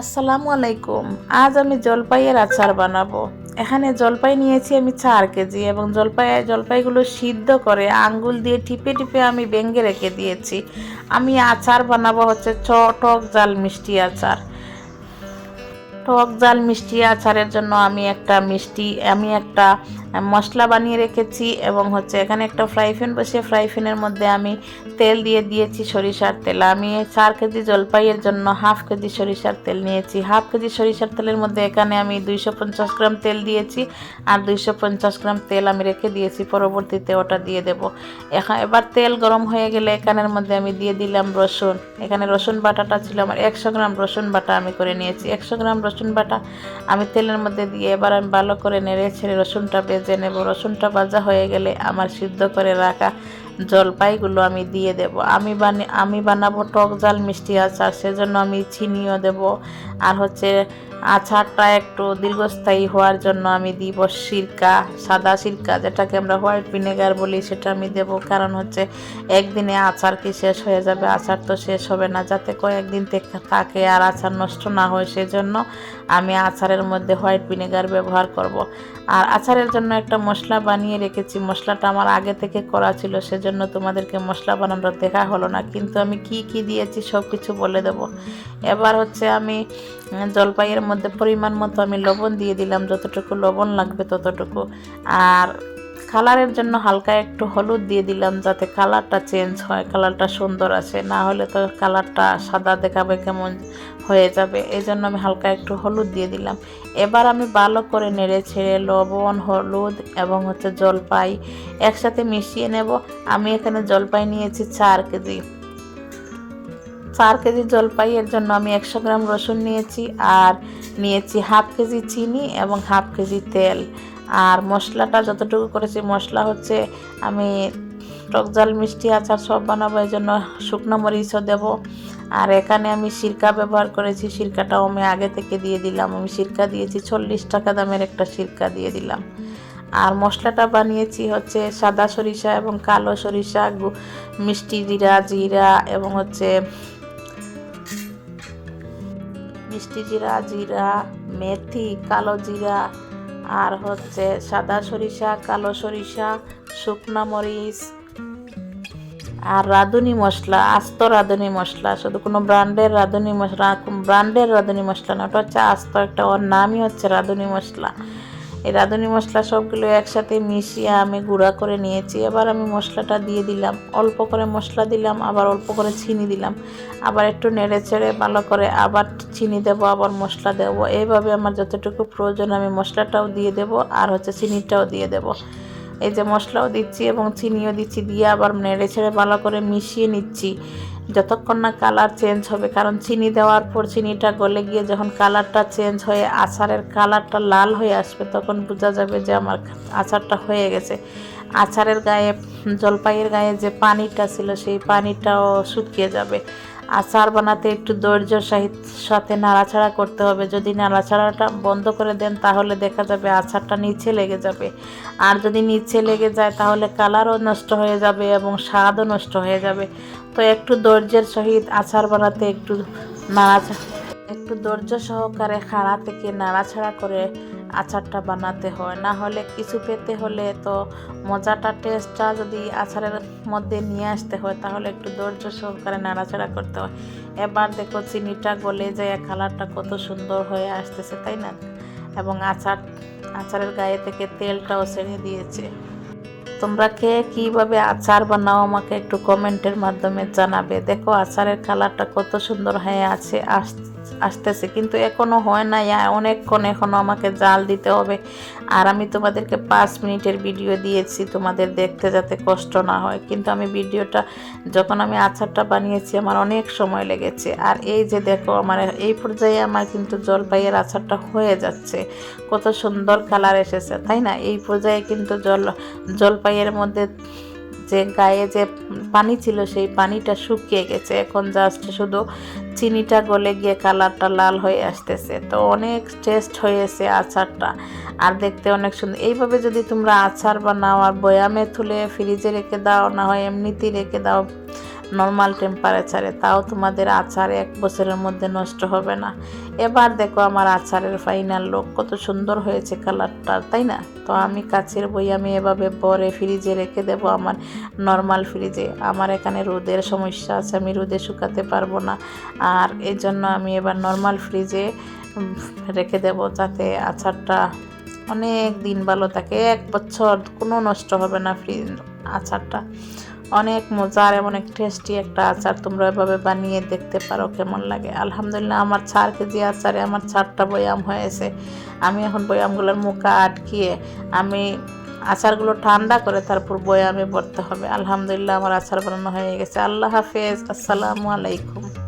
আসসালামু আলাইকুম। আজ আমি জলপাইয়ের আচার বানাবো। এখানে জলপাই নিয়েছি আমি চার কেজি এবং জলপাই, জলপাইগুলো সিদ্ধ করে আঙ্গুল দিয়ে টিপে টিপে আমি বেঙ্গে রেখে দিয়েছি। আমি আচার বানাবো হচ্ছে টক জাল মিষ্টি আচার। টক জাল মিষ্টি আচারের জন্য আমি একটা মিষ্টি, আমি একটা মশলা বানিয়ে রেখেছি এবং হচ্ছে এখানে একটা ফ্রাই প্যান বসিয়ে ফ্রাই প্যানের মধ্যে আমি তেল দিয়ে দিয়েছি সরিষার তেল। আমি চার কেজি জলপাইয়ের জন্য হাফ কেজি সরিষার তেল নিয়েছি। হাফ কেজি সরিষার তেলের মধ্যে এখানে আমি দুইশো পঞ্চাশ গ্রাম তেল দিয়েছি আর দুইশো পঞ্চাশ গ্রাম তেল আমি রেখে দিয়েছি। পরবর্তীতে ওটা দিয়ে দেব। এখন এবার তেল গরম হয়ে গেলে এখানের মধ্যে আমি দিয়ে দিলাম রসুন। এখানে রসুন বাটাটা ছিল আমার একশো গ্রাম রসুন বাটা আমি করে নিয়েছি। একশো গ্রাম রসুন বাটা আমি তেলের মধ্যে দিয়ে এবার আমি ভালো করে নেড়ে ছেড়ে রসুনটা ভেজে নেব রসুনটা ভাজা হয়ে গেলে আমার সিদ্ধ করে রাখা জলপাইগুলো আমি দিয়ে দেব। আমি বানি, আমি বানাবো টক জাল মিষ্টি আচার, সেজন্য আমি চিনিও দেব। আর হচ্ছে আচারটা একটু দীর্ঘস্থায়ী হওয়ার জন্য আমি দিব সিরকা, সাদা সিরকা, যেটাকে আমরা হোয়াইট ভিনেগার বলি, সেটা আমি দেব। কারণ হচ্ছে একদিনে আচার কি শেষ হয়ে যাবে? আচার তো শেষ হবে না। যাতে কয়েকদিন থেকে থাকে আর আচার নষ্ট না হয়, সেজন্য আমি আচারের মধ্যে হোয়াইট ভিনেগার ব্যবহার করব। আর আচারের জন্য একটা মশলা বানিয়ে রেখেছি। মশলাটা আমার আগে থেকে করা ছিল, সেজন্য তোমাদেরকে মশলা বানানোর দেখা হলো না। কিন্তু আমি কি কি দিয়েছি সব কিছু বলে দেব। এবার হচ্ছে আমি জলপাইয়ের মধ্যে পরিমাণ মতো আমি লবণ দিয়ে দিলাম, যতটুকু লবণ লাগবে ততটুকু। আর কালারের জন্য হালকা একটু হলুদ দিয়ে দিলাম যাতে কালারটা চেঞ্জ হয়, কালারটা সুন্দর আসে। না হলে তো কালারটা সাদা দেখাবে কেমন হয়ে যাবে। এই জন্য আমি হালকা একটু হলুদ দিয়ে দিলাম। এবার আমি ভালো করে নেড়ে ছেড়ে লবণ, হলুদ এবং হচ্ছে জলপাই একসাথে মিশিয়ে নেব। আমি এখানে জলপাই নিয়েছি চার কেজি। চার কেজি জলপাই এর জন্য আমি একশো গ্রাম রসুন নিয়েছি আর নিয়েছি হাফ কেজি চিনি এবং হাফ কেজি তেল। আর মশলাটা যতটুকু করেছি, মশলা হচ্ছে আমি টক জাল মিষ্টি আচার সব বানাবো, এই জন্য শুকনো মরিচও দেবো। আর এখানে আমি সিরকা ব্যবহার করেছি, সিরকাটাও আমি আগে থেকে দিয়ে দিলাম। আমি সিরকা দিয়েছি, চল্লিশ টাকা দামের একটা সিরকা দিয়ে দিলাম। আর মশলাটা বানিয়েছি হচ্ছে সাদা সরিষা এবং কালো সরিষা মিষ্টি জিরা জিরা এবং হচ্ছে মিষ্টি জিরা জিরা, মেথি, কালো জিরা, আর হচ্ছে সাদা সরিষা, কালো সরিষা, শুকনো মরিচ আর রাঁধুনি মশলা, আস্ত রাঁধুনি মশলা। শুধু কোনো ব্র্যান্ডের রাঁধুনি মশলা ব্র্যান্ডের রাঁধুনি মশলা না, ওটা হচ্ছে আস্ত একটা ওর নামই হচ্ছে রাঁধুনি মশলা। এই রাঁধুনি মশলা সবগুলো একসাথে মিশিয়ে আমি গুঁড়া করে নিয়েছি। এবার আমি মশলাটা দিয়ে দিলাম। অল্প করে মশলা দিলাম, আবার অল্প করে চিনি দিলাম। আবার একটু নেড়ে চেড়ে ভালো করে আবার চিনি দেব, আবার মশলা দেব। এইভাবে আমার যতটুকু প্রয়োজন আমি মশলাটাও দিয়ে দেব আর হচ্ছে চিনিটাও দিয়ে দেব। এই যে মশলাও দিচ্ছি এবং চিনিও দিচ্ছি, দিয়ে আবার নেড়ে ছেড়ে ভালো করে মিশিয়ে নিচ্ছি। যতক্ষণ না কালার চেঞ্জ হবে, কারণ চিনি দেওয়ার পর চিনিটা গলে গিয়ে যখন কালারটা চেঞ্জ হয়ে আচারের কালারটা লাল হয়ে আসবে, তখন বোঝা যাবে যে আমার আচারটা হয়ে গেছে। আচারের গায়ে, জলপাইয়ের গায়ে যে পানিটা ছিল, সেই পানিটাও শুকিয়ে যাবে। আচার বানাতে একটু ধৈর্য সাথে নাড়াচাড়া করতে হবে। যদি নাড়াচাড়াটা বন্ধ করে দেন, তাহলে দেখা যাবে আচারটা নিচে লেগে যাবে। আর যদি নিচে লেগে যায়, তাহলে কালারও নষ্ট হয়ে যাবে এবং স্বাদও নষ্ট হয়ে যাবে। তো একটু ধৈর্যের সহিত আচার বানাতে একটু নাড়াচাড়া একটু ধৈর্য সহকারে খাড়া থেকে নাড়াছাড়া করে আচারটা বানাতে হয়। না হলে কিছু পেতে হলে তো মজাটা টেস্টটা যদি আচারের মধ্যে নিয়ে আসতে হয়, তাহলে একটু ধৈর্য সহকারে নাড়াচাড়া করতে হয়। এবার দেখো চিনিটা গলে যায়, কালারটা কত সুন্দর হয়ে আসতেছে, তাই না? এবং আচার, আচারের গায়ে থেকে তেলটাও ছেড়ে দিয়েছে। তোমরা কে কীভাবে আচার বানাও আমাকে একটু কমেন্টের মাধ্যমে জানাবে। দেখো আচারের কালারটা কত সুন্দর হয়ে আছে আস- আসতেছে, কিন্তু এখনও হয় না ইয়া অনেকক্ষণ এখনও আমাকে জাল দিতে হবে। আর আমি তোমাদেরকে পাঁচ মিনিটের ভিডিও দিয়েছি, তোমাদের দেখতে যাতে কষ্ট না হয়। কিন্তু আমি ভিডিওটা, যখন আমি আচারটা বানিয়েছি, আমার অনেক সময় লেগেছে। আর এই যে দেখো, আমার এই পর্যায়ে আমার কিন্তু জলপাইয়ের আচারটা হয়ে যাচ্ছে। কত সুন্দর কালার এসেছে, তাই না? এই পর্যায়ে কিন্তু জল, জলপাইয়ের মধ্যে যে গায়ে যে পানি ছিল, সেই পানিটা শুকিয়ে গেছে। এখন জাস্ট শুধু চিনিটা গলে গিয়ে কালারটা লাল হয়ে আসতেছে। তো অনেক টেস্ট হয়েছে আচারটা। আর দেখতে অনেক সুন্দর। এইভাবে যদি তোমরা আচার বানাও আর বয়ামে তুলে ফ্রিজে রেখে দাও, না হয় এমনিতেই রেখে দাও নর্মাল টেম্পারেচারে তাও তোমাদের আচার এক বছরের মধ্যে নষ্ট হবে না। এবার দেখো আমার আচারের ফাইনাল লোক কত সুন্দর হয়েছে কালারটা তাই না? তো আমি কাছের বই আমি এভাবে পরে ফ্রিজে রেখে দেব আমার নর্মাল ফ্রিজে আমার এখানে রোদের সমস্যা আছে, আমি রোদে শুকাতে পারব না। আর এই জন্য আমি এবার নর্মাল ফ্রিজে রেখে দেব যাতে আচারটা অনেক দিন ভালো থাকে। এক বছর কোনো নষ্ট হবে না ফ্রিজ আচারটা। অনেক মজার এমন এক টেস্টি একটা আচার তোমরা এভাবে বানিয়ে দেখতে পারো, কেমন লাগে? আলহামদুলিল্লাহ, আমার চার কেজি আচারে আমার চারটা বয়াম হয়েছে, আমি এখন বয়ামগুলোর মুখা আটকিয়ে আমি আচারগুলো ঠান্ডা করে তারপর বয়ামে ভরতে হবে। আলহামদুলিল্লাহ, আমার আচার বানানো হয়ে গেছে। আল্লাহ হাফেজ। আসসালামু আলাইকুম।